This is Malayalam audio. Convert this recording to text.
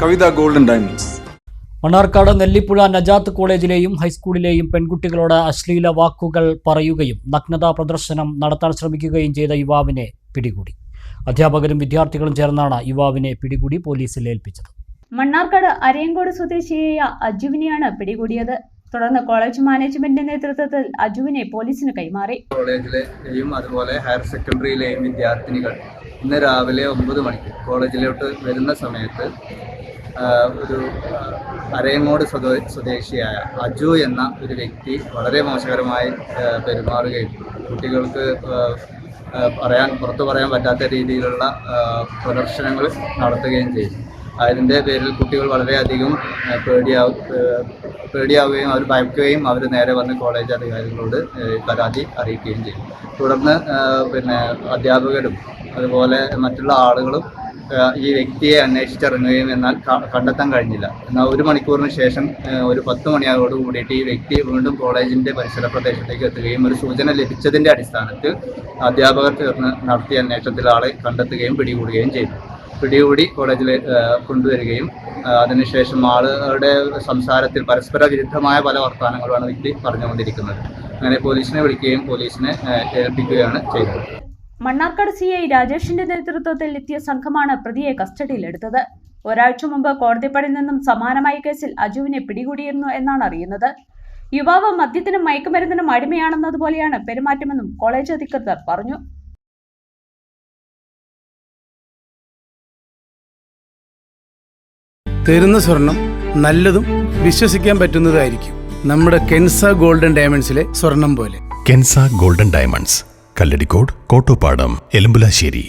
കവിത ഗോൾഡൻ ഡയമണ്ട്സ്. മണ്ണാർക്കാട് നെല്ലിപ്പുഴ നജാത്ത് കോളേജിലെയും ഹൈസ്കൂളിലെയും പെൺകുട്ടികളോട് അശ്ലീല വാക്കുകൾ പറയുകയും നഗ്നതാ പ്രദർശനം നടത്താൻ ശ്രമിക്കുകയും ചെയ്ത യുവാവിനെ പിടികൂടി. അധ്യാപകരും വിദ്യാർത്ഥികളും ചേർന്നാണ് യുവാവിനെ പിടികൂടി പോലീസിൽ ഏൽപ്പിച്ചത്. മണ്ണാർക്കാട് അരയങ്കോട് സ്വദേശിയായ അജുവിനെയാണ് പിടികൂടിയത്. തുടർന്ന് കോളേജ് മാനേജ്മെന്റിന്റെ നേതൃത്വത്തിൽ അജുവിനെ പോലീസിന് കൈമാറി. കോളേജിലെയും അതുപോലെ ഹയർ സെക്കൻഡറിയിലെയും വിദ്യാർത്ഥിനികൾ ഇന്ന് രാവിലെ ഒമ്പത് മണിക്ക് കോളേജിലോട്ട് വരുന്ന സമയത്ത് ഒരു അരയങ്ങോട് സ്വദേ സ്വദേശിയായ അജു എന്ന ഒരു വ്യക്തി വളരെ മോശകരമായി പെരുമാറുകയും കുട്ടികൾക്ക് പറയാൻ പുറത്തു പറയാൻ പറ്റാത്ത രീതിയിലുള്ള പ്രദർശനങ്ങൾ നടത്തുകയും ചെയ്തു. അതിന്റെ പേരിൽ കുട്ടികൾ വളരെയധികം പേടിയാവ പേടിയാവും പേടിയാവുകയും അവർ ഭയക്കുകയും അവർ നേരെ വന്ന് കോളേജ് അധികാരികളോട് പരാതി അറിയിക്കുകയും ചെയ്യും തുടർന്ന് പിന്നെ അധ്യാപകരും അതുപോലെ മറ്റുള്ള ആളുകളും ഈ വ്യക്തിയെ അന്വേഷിച്ചിറങ്ങുകയും എന്നാൽ കണ്ടെത്താൻ കഴിഞ്ഞില്ല. എന്നാൽ ഒരു മണിക്കൂറിന് ശേഷം ഒരു പത്ത് മണിയോട് കൂടിയിട്ട് ഈ വ്യക്തി വീണ്ടും കോളേജിന്റെ പരിസര പ്രദേശത്തേക്ക് എത്തുകയും ഒരു സൂചന ലഭിച്ചതിന്റെ അടിസ്ഥാനത്തിൽ അധ്യാപകർ ചേർന്ന് നടത്തിയ അന്വേഷണത്തിൽ ആളെ കണ്ടെത്തുകയും പിടികൂടുകയും ചെയ്തു. പിടികൂടി കോളേജിൽ കൊണ്ടുവരികയും അതിനുശേഷം ആളുകളുടെ സംസാരത്തിൽ പരസ്പര വിരുദ്ധമായ പല വർത്തമാനങ്ങളുമാണ് വ്യക്തി പറഞ്ഞുകൊണ്ടിരിക്കുന്നത്. അങ്ങനെ പോലീസിനെ വിളിക്കുകയും പോലീസിനെ ഏൽപ്പിക്കുകയാണ് ചെയ്തത്. മണ്ണാർക്കാട് സി ഐ രാജേഷിന്റെ നേതൃത്വത്തിൽ എത്തിയ സംഘമാണ് പ്രതിയെ കസ്റ്റഡിയിലെടുത്തത്. ഒരാഴ്ച മുമ്പ് കോടതിപ്പടിയിൽ നിന്നും സമാനമായ കേസിൽ അജുവിനെ പിടികൂടിയിരുന്നു എന്നാണ് അറിയുന്നത്. യുവാവ് മദ്യത്തിനും മയക്കുമരുന്നിനും അടിമയാണെന്നതുപോലെയാണ് പെരുമാറ്റമെന്നും കോളേജ് അധികൃതർ പറഞ്ഞു. തരുന്ന സ്വർണം നല്ലതും വിശ്വസിക്കാൻ പറ്റുന്നതായിരിക്കും നമ്മുടെ കെൻസ ഗോൾഡൻ ഡയമണ്ട്സിലെ സ്വർണം പോലെ. Kenza golden diamonds. Kalladikode Kottopadam Elambulassery